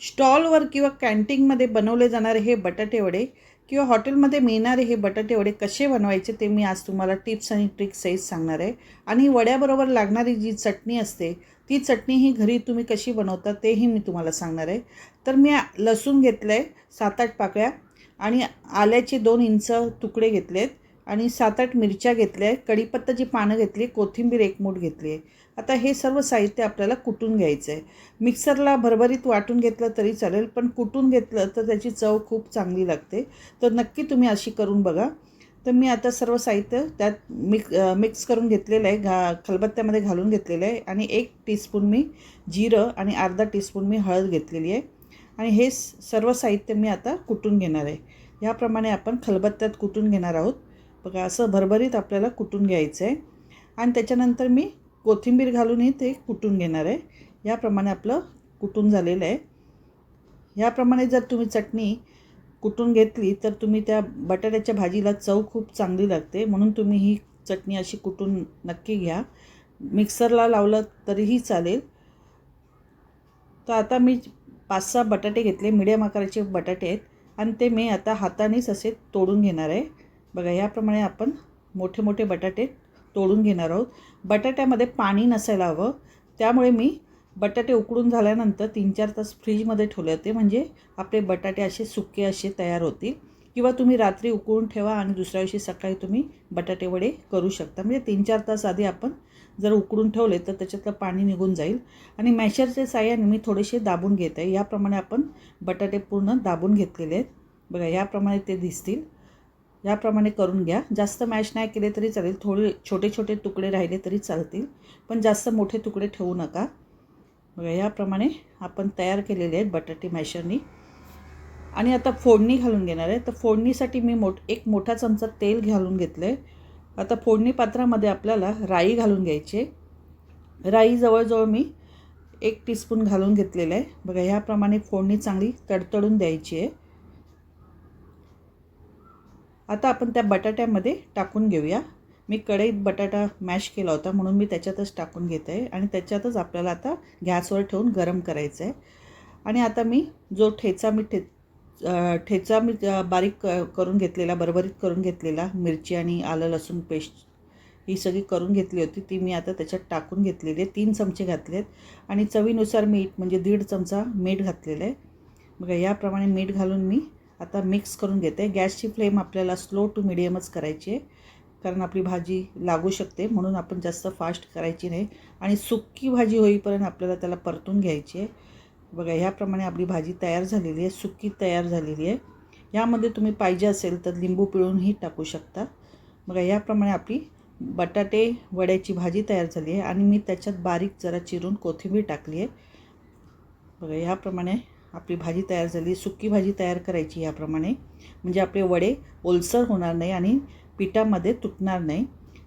स्टॉलवर किंवा कॅन्टीनमध्ये बनवले जाणारे हे बटाटेवडे किंवा हॉटेलमध्ये मिळणारे हे बटाटेवडे कसे बनवायचे ते मी आज तुम्हाला टिप्स आणि ट्रिक्स सहित सांगणार आहे. आणि वड्याबरोबर लागणारी जी चटणी असते ती चटणी ही घरी तुम्ही कशी बनवता तेही मी तुम्हाला सांगणार आहे. तर मी लसूण घेतलं आहे सात आठ पाकळ्या आणि आल्याचे दोन इंच तुकडे घेतलेत. आणि सात आठ मिरच्या घेतल्या आहे कढीपत्ताची पानं घेतली कोथिंबीर एक मूठ घेतली. आहे आता हे सर्व साहित्य आपल्याला कुटून घ्यायचं आहे मिक्सरला भरभरीत वाटून घेतलं तरी चालेल पण कुटून घेतलं तर त्याची चव खूप चांगली लागते. तर नक्की तुम्ही अशी करून बघा. तर मी आता सर्व साहित्य त्यात मिक्स मिक्स करून घेतलेलं आहे. घा खलबत्त्यामध्ये घालून घेतलेलं आहे. आणि एक टीस्पून मी जिरं आणि अर्धा टीस्पून मी हळद घेतलेली आहे. आणि हे सर्व साहित्य मी आता कुटून घेणार आहे. ह्याप्रमाणे आपण खलबत्त्यात कुटून घेणार आहोत. बघा असं भरभरीत आपल्याला कुटून घ्यायचं आहे. आणि त्याच्यानंतर मी कोथिंबीर घालूनही ते कुटून घेणार आहे. याप्रमाणे आपलं कुटून झालेलं आहे. याप्रमाणे जर तुम्ही चटणी कुटून घेतली तर तुम्ही त्या बटाट्याच्या भाजीला चव खूप चांगली लागते. म्हणून तुम्ही ही चटणी अशी कुटून नक्की घ्या. मिक्सरला लावलं तरीही चालेल. तर आता मी पाच सहा बटाटे घेतले मिडियम आकाराचे बटाटे आहेत. आणि ते मी आता हातानेच असे तोडून घेणार आहे. बघा याप्रमाणे आपण मोठे मोठे बटाटे तोडून घेणार आहोत. बटाट्यामध्ये पाणी नसायला हवं. त्यामुळे मी बटाटे उकडून झाल्यानंतर तीन चार तास फ्रीजमध्ये ठेवले होते म्हणजे आपले बटाटे असे सुके असे तयार होतील. किंवा तुम्ही रात्री उकळून ठेवा आणि दुसऱ्या दिवशी सकाळी तुम्ही बटाटे वडे करू शकता. म्हणजे तीन चार तास आधी आपण जर उकडून ठेवले तर त्याच्यातलं पाणी निघून जाईल. आणि मॅशरच्या साह्याने मी थोडेसे दाबून घेत आहे. याप्रमाणे आपण बटाटे पूर्ण दाबून घेतलेले आहेत. बघा याप्रमाणे ते दिसतील. याप्रमाणे करून घ्या. जास्त मॅश नाही केले तरी चालेल. थोडे छोटे छोटे तुकडे राहिले तरी चालतील. पण जास्त मोठे तुकडे ठेवू नका. बघा याप्रमाणे आपण तयार केलेले आहेत बटाटे मॅशरनी. आणि आता फोडणी घालून घेणार आहे. तर फोडणीसाठी मी मोठ एक मोठा चमचा तेल घालून घेतलं आहे आता फोडणी पात्रामध्ये आपल्याला राई घालून घ्यायची राई जवळजवळ मी एक टीस्पून घालून घेतलेलं आहे. बघा ह्याप्रमाणे फोडणी चांगली तडतडून द्यायची आहे. आता आपण त्या बटाट्यामध्ये टाकून घेऊया. मी कढईत बटाटा मॅश केला होता म्हणून मी त्याच्यातच टाकून घेत आहे. आणि त्याच्यातच आपल्याला आता गॅसवर ठेवून गरम करायचं आहे. आणि आता मी जो ठेचा मी ठे ठेचा मी बारीक क करून घेतलेला बरबरीत करून घेतलेला मिरची आणि आलं लसूण पेस्ट ही सगळी करून घेतली होती ती मी आता त्याच्यात टाकून घेतलेली आहे. तीन चमचे घातले आहेत. आणि चवीनुसार मीठ म्हणजे दीड चमचा मीठ घातलेलं आहे. बघा याप्रमाणे मीठ घालून मी आता मिक्स करून घेते. गॅसची फ्लेम आपल्याला स्लो टू मिडियमच करायची आहे. कारण आपली भाजी लागू शकते. म्हणून आपण जास्त फास्ट करायची नाही. आणि सुक्की भाजी होईपर्यंत आपल्याला त्याला परतून घ्यायची आहे. बघा ह्याप्रमाणे आपली भाजी तयार झालेली आहे. सुक्की तयार झालेली आहे. यामध्ये तुम्ही पाहिजे असेल तर लिंबू पिळूनही टाकू शकता. बघा याप्रमाणे आपली बटाटे वड्याची भाजी तयार झाली आहे. आणि मी त्याच्यात बारीक जरा चिरून कोथिंबीर टाकली आहे. बघा ह्याप्रमाणे आपली भाजी तयार झाली सुकी भाजी तयार करायची याप्रमाणे म्हणजे आपले वडे ओलसर होणार नाही आणि पिठामध्ये तुटणार नाही.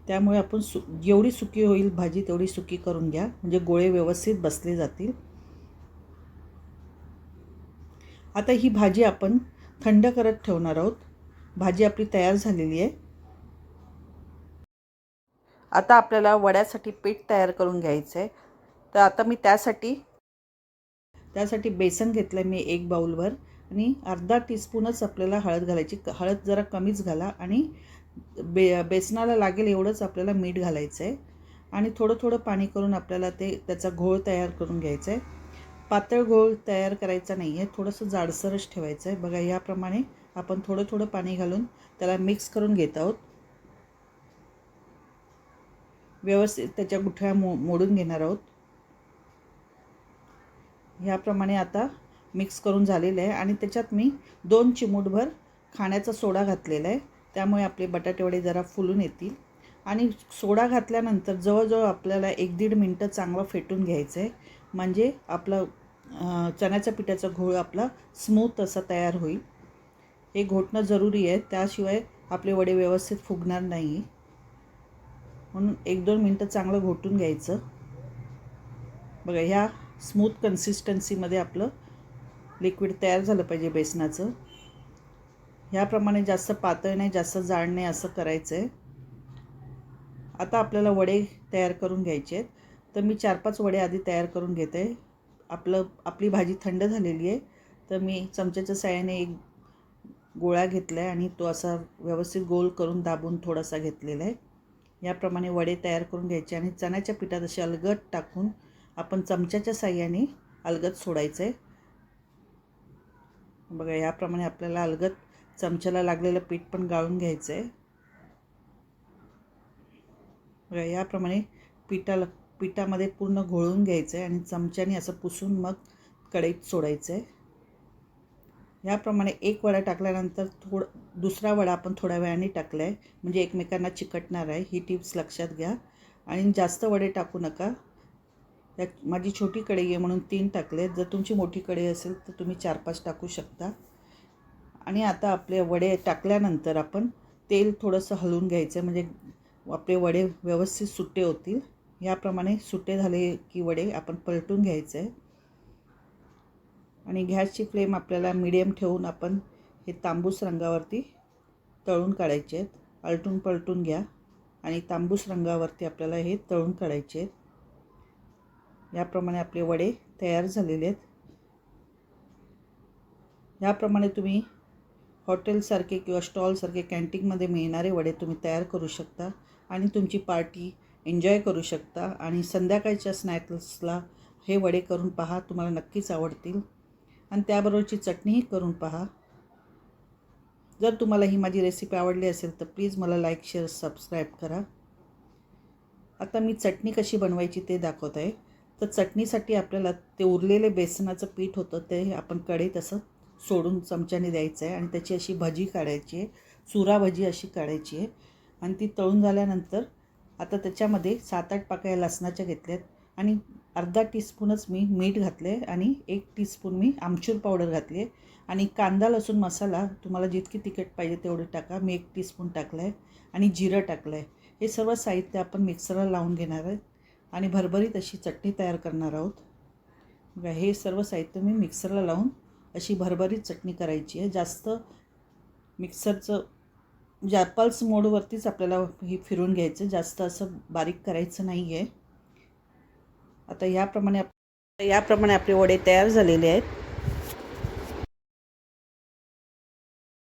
त्यामुळे आपण सु जेवढी सुकी होईल भाजी तेवढी सुकी करून घ्या. म्हणजे गोळे व्यवस्थित बसले जातील. आता ही भाजी आपण थंड करत ठेवणार आहोत. भाजी आपली तयार झालेली आहे. आता आपल्याला वड्यासाठी पीठ तयार करून घ्यायचं आहे तर आता मी त्यासाठी त्यासाठी बेसन घेतलं आहे मी एक बाऊलभर आणि अर्धा टीस्पूनच आपल्याला हळद घालायची. हळद जरा कमीच घाला आणि बे बेसनाला लागेल एवढंच आपल्याला मीठ घालायचं आहे आणि थोडं थोडं पाणी करून आपल्याला ते त्याचा घोळ तयार करून घ्यायचा आहे पातळ घोळ तयार करायचा नाही आहे थोडंसं जाडसरच ठेवायचं आहे बघा याप्रमाणे आपण थोडं थोडं पाणी घालून त्याला मिक्स करून घेत आहोत. व्यवस्थित त्याच्या गुठळ्या मो मोडून घेणार आहोत. ह्याप्रमाणे आता मिक्स करून झालेलं आहे आणि त्याच्यात मी दोन चिमूटभर खाण्याचा सोडा घातलेला आहे. त्यामुळे आपले बटाटेवडे जरा फुलून येतील. आणि सोडा घातल्यानंतर जवळजवळ आपल्याला एक दीड मिनटं चांगलं फेटून घ्यायचं आहे म्हणजे आपलं चण्याच्या पिठाचा घोळ आपला स्मूथ असा तयार होईल. हे घोटणं जरुरी आहे. त्याशिवाय आपले वडे व्यवस्थित फुगणार नाही म्हणून एक दोन मिनटं चांगलं घोटून घ्यायचं. बघा ह्या स्मूथ कन्सिस्टन्सीमध्ये आपलं लिक्विड तयार झालं पाहिजे बेसनाचं. ह्याप्रमाणे जास्त पातळ नाही जास्त जाड नाही असं करायचं आहे. आता आपल्याला वडे तयार करून घ्यायचे आहेत. तर मी चार पाच वडे आधी तयार करून घेते. आपलं आपली भाजी थंड झालेली आहे. तर मी चमच्याच्या साह्याने एक गोळा घेतला आहे आणि तो असा व्यवस्थित गोल करून दाबून थोडासा घेतलेला आहे. याप्रमाणे वडे तयार करून घ्यायचे आणि चण्याच्या पिठात असे अलगट टाकून आपण चमच्याच्या साह्याने अलगद सोडायचं आहे बघा याप्रमाणे आपल्याला अलगद चमच्याला लागलेलं पीठ पण गाळून घ्यायचं आहे बघा याप्रमाणे पिठाला पिठामध्ये पूर्ण घोळून घ्यायचं आहे आणि चमच्याने असं पुसून मग कढईत सोडायचं आहे याप्रमाणे एक वडा टाकल्यानंतर थोड दुसरा वडा आपण थोड्या वेळाने टाकला आहे म्हणजे एकमेकांना चिकटणार आहे. ही टिप्स लक्षात घ्या. आणि जास्त वडे टाकू नका. त्यात माझी छोटी कढई आहे म्हणून तीन टाकले जर तुमची मोठी कढई असेल तर तुम्ही चार पाच टाकू शकता. आणि आता आपले वडे टाकल्यानंतर आपण तेल थोडंसं हलवून घ्यायचं. म्हणजे आपले वडे व्यवस्थित सुट्टे होतील. याप्रमाणे सुट्टे झाले की वडे आपण पलटून घ्यायचं. आहे आणि गॅसची फ्लेम आपल्याला मिडियम ठेवून आपण हे तांबूस रंगावरती तळून काढायचे आहेत. आलटून पलटून घ्या. आणि तांबूस रंगावरती आपल्याला हे तळून काढायचे आहेत. याप्रमाणे आपले वडे तयार झालेले आहेत. याप्रमाणे तुम्ही हॉटेलसारखे किंवा स्टॉलसारखे कॅन्टीनमध्ये मिळणारे वडे तुम्ही तयार करू शकता आणि तुमची पार्टी एन्जॉय करू शकता आणि संध्याकाळच्या स्नॅक्सला हे वडे करून पहा तुम्हाला नक्कीच आवडतील. आणि त्याबरोबरची चटणीही करून पहा. जर तुम्हाला ही माझी रेसिपी आवडली असेल तर प्लीज मला लाईक शेअर सबस्क्राईब करा. आता मी चटणी कशी बनवायची ते दाखवत आहे. तर चटणीसाठी आपल्याला ते उरलेले बेसनाचं पीठ होतं ते आपण कढईत असं सोडून चमच्याने द्यायचं आहे. आणि त्याची अशी भजी काढायची आहे चुरा भजी अशी काढायची आहे. आणि ती तळून झाल्यानंतर आता त्याच्यामध्ये सात आठ पाकळ्या लसणाच्या घेतल्यात आणि अर्धा टीस्पूनच मी मीठ घातलं आहे आणि एक टीस्पून मी आमचूर पावडर घातली आहे आणि कांदा लसूण मसाला तुम्हाला जितकी तिखट पाहिजे तेवढं टाका. मी एक टीस्पून टाकलं आहे आणि जिरं टाकलं आहे हे सर्व साहित्य आपण मिक्सरला लावून घेणार आहे. आणि भरभरीत अशी चटणी तयार करणार आहोत. बघा हे सर्व साहित्य मी मिक्सरला लावून अशी भरभरीत चटणी करायची आहे. जास्त मिक्सरचं म्हणजे ज्या पल्स मोडवरतीच आपल्याला हे फिरून घ्यायचं जास्त असं बारीक करायचं नाही आहे आता याप्रमाणे आप याप्रमाणे आपले वडे तयार झालेले आहेत.